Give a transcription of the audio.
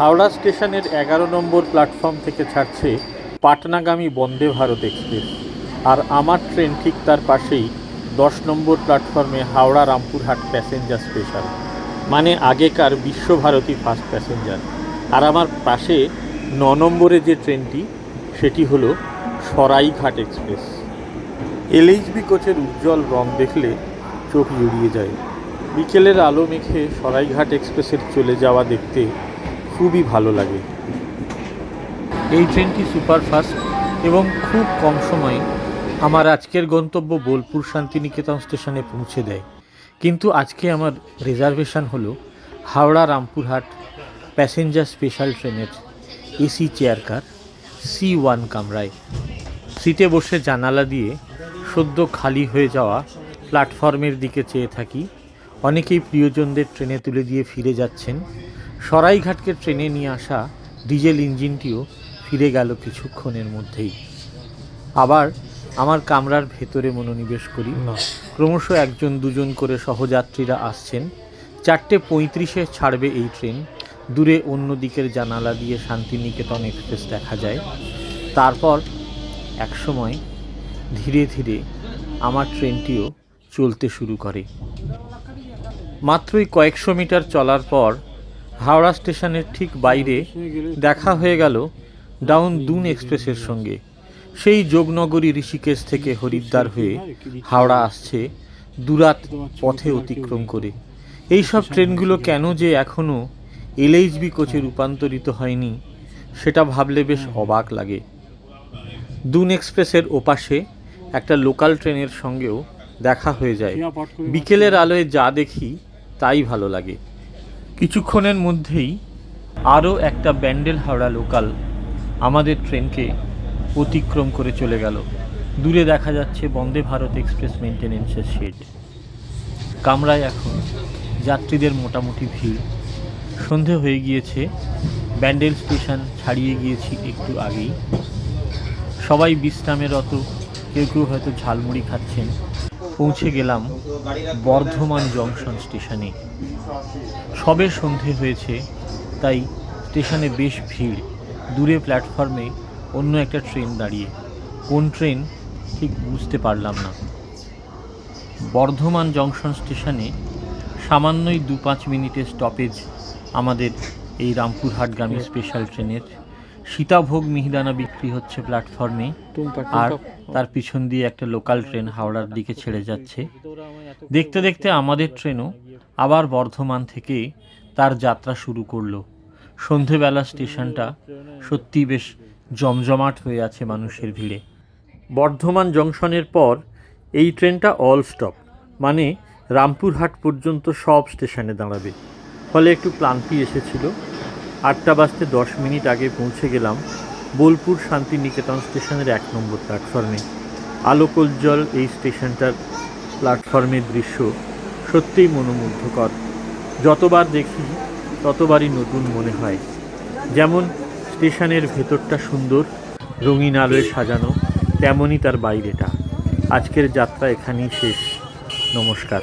হাওড়া স্টেশনের এগারো নম্বর প্ল্যাটফর্ম থেকে ছাড়ছে পাটনাগামী বন্দে ভারত এক্সপ্রেস। আর আমার ট্রেন ঠিক তার পাশেই দশ নম্বর প্ল্যাটফর্মে হাওড়া রামপুরহাট প্যাসেঞ্জার স্পেশাল। মানে আগেকার বিশ্বভারতী ফার্স্ট প্যাসেঞ্জার। আর আমার পাশে ন নম্বরে যে ট্রেনটি, সেটি হলো সরাইঘাট এক্সপ্রেস। এলএইচবি কোচের উজ্জ্বল রং দেখলে চোখ জুড়িয়ে যায়। বিকেলের আলো মেখে সরাইঘাট এক্সপ্রেসের চলে যাওয়া দেখতে খুবই ভালো লাগে। এই ট্রেনটি সুপারফাস্ট এবং খুব কম সময়ে আমার আজকের গন্তব্য বোলপুর শান্তিনিকেতন স্টেশনে পৌঁছে দেয়। কিন্তু আজকে আমার রিজার্ভেশন হলো হাওড়া রামপুরহাট প্যাসেঞ্জার স্পেশাল ট্রেনের AC chair car C one কামরায়। সিটে বসে জানালা দিয়ে সদ্য খালি হয়ে যাওয়া প্ল্যাটফর্মের দিকে চেয়ে থাকি। অনেকেই প্রিয়জনদের ট্রেনে তুলে দিয়ে ফিরে যাচ্ছেন। সরাইঘাটকে ট্রেনে নিয়ে আসা ডিজেল ইঞ্জিনটিও ফিরে গেল কিছুক্ষণের মধ্যেই। আবার আমার কামরার ভেতরে মনোনিবেশ করি। ক্রমশ একজন দুজন করে সহযাত্রীরা আসছেন। চারটে পঁয়ত্রিশে ছাড়বে এই ট্রেন। দূরে অন্য দিকের জানালা দিয়ে শান্তিনিকেতন এক্সপ্রেস দেখা যায়। তারপর একসময় ধীরে ধীরে আমার ট্রেনটিও চলতে শুরু করে। মাত্রই কয়েকশো মিটার চলার পর হাওড়া স্টেশনের ঠিক বাইরে দেখা হয়ে গেল ডাউন দুন এক্সপ্রেসের সঙ্গে। সেই যোগনগরী ঋষিকেশ থেকে হরিদ্বার হয়ে হাওড়া আসছে দুরাত পথে অতিক্রম করে। এই সব ট্রেনগুলো কেন যে এখনও এলএইচবি কোচে রূপান্তরিত হয়নি, সেটা ভাবলে বেশ অবাক লাগে। দুন এক্সপ্রেসের ওপাশে একটা লোকাল ট্রেনের সঙ্গেও দেখা হয়ে যায়। বিকেলের আলোয় যা দেখি, তাই ভালো লাগে। কিছুক্ষণের মধ্যেই আরও একটা ব্যান্ডেল হাওড়া লোকাল আমাদের ট্রেনকে অতিক্রম করে চলে গেল। দূরে দেখা যাচ্ছে বন্দে ভারত এক্সপ্রেস মেনটেনেন্সের শেড। কামরায় এখন যাত্রীদের মোটামুটি ভিড়। সন্ধে হয়ে গিয়েছে, ব্যান্ডেল স্টেশন ছাড়িয়ে গিয়েছি একটু আগেই। সবাই বিশ্রামেরত কেউ কেউ হয়তো ঝালমুড়ি খাচ্ছেন। পৌঁছে গেলাম বর্ধমান জংশন স্টেশনে। সবে সন্ধে হয়েছে, তাই স্টেশনে বেশ ভিড়। দূরে প্ল্যাটফর্মে অন্য একটা ট্রেন দাঁড়িয়ে। কোন ট্রেন ঠিক বুঝতে পারলাম না। বর্ধমান জংশন স্টেশনে সামান্যই দু পাঁচ মিনিটের স্টপেজ আমাদের এই রামপুরহাটগামী স্পেশাল ট্রেনের সীতাভোগ মিহিদানা বিক্রি হচ্ছে প্ল্যাটফর্মে আর তার পিছন দিয়ে একটা লোকাল ট্রেন হাওড়ার দিকে ছেড়ে যাচ্ছে। দেখতে দেখতে আমাদের ট্রেনও আবার বর্ধমান থেকে তার যাত্রা শুরু করল। সন্ধেবেলা স্টেশনটা সত্যি বেশ জমজমাট হয়ে আছে মানুষের ভিড়ে। বর্ধমান জংশনের পর এই ট্রেনটা অল স্টপ মানে রামপুরহাট পর্যন্ত সব স্টেশনে দাঁড়াবে। ফলে একটু ক্লান্তি এসেছিল। আটটা বাজতে দশ মিনিট আগে পৌঁছে গেলাম বোলপুর শান্তিনিকেতন স্টেশনের এক নম্বর প্ল্যাটফর্মে। আলোকোজ্জ্বল এই স্টেশনটার প্ল্যাটফর্মের দৃশ্য সত্যিই মনোমুগ্ধকর। যতবার দেখি, ততবারই নতুন মনে হয়। যেমন স্টেশনের ভেতরটা সুন্দর, রঙিন আলোয় সাজানো, তেমনই তার বাইরেটা। আজকের যাত্রা এখানেই শেষ। নমস্কার।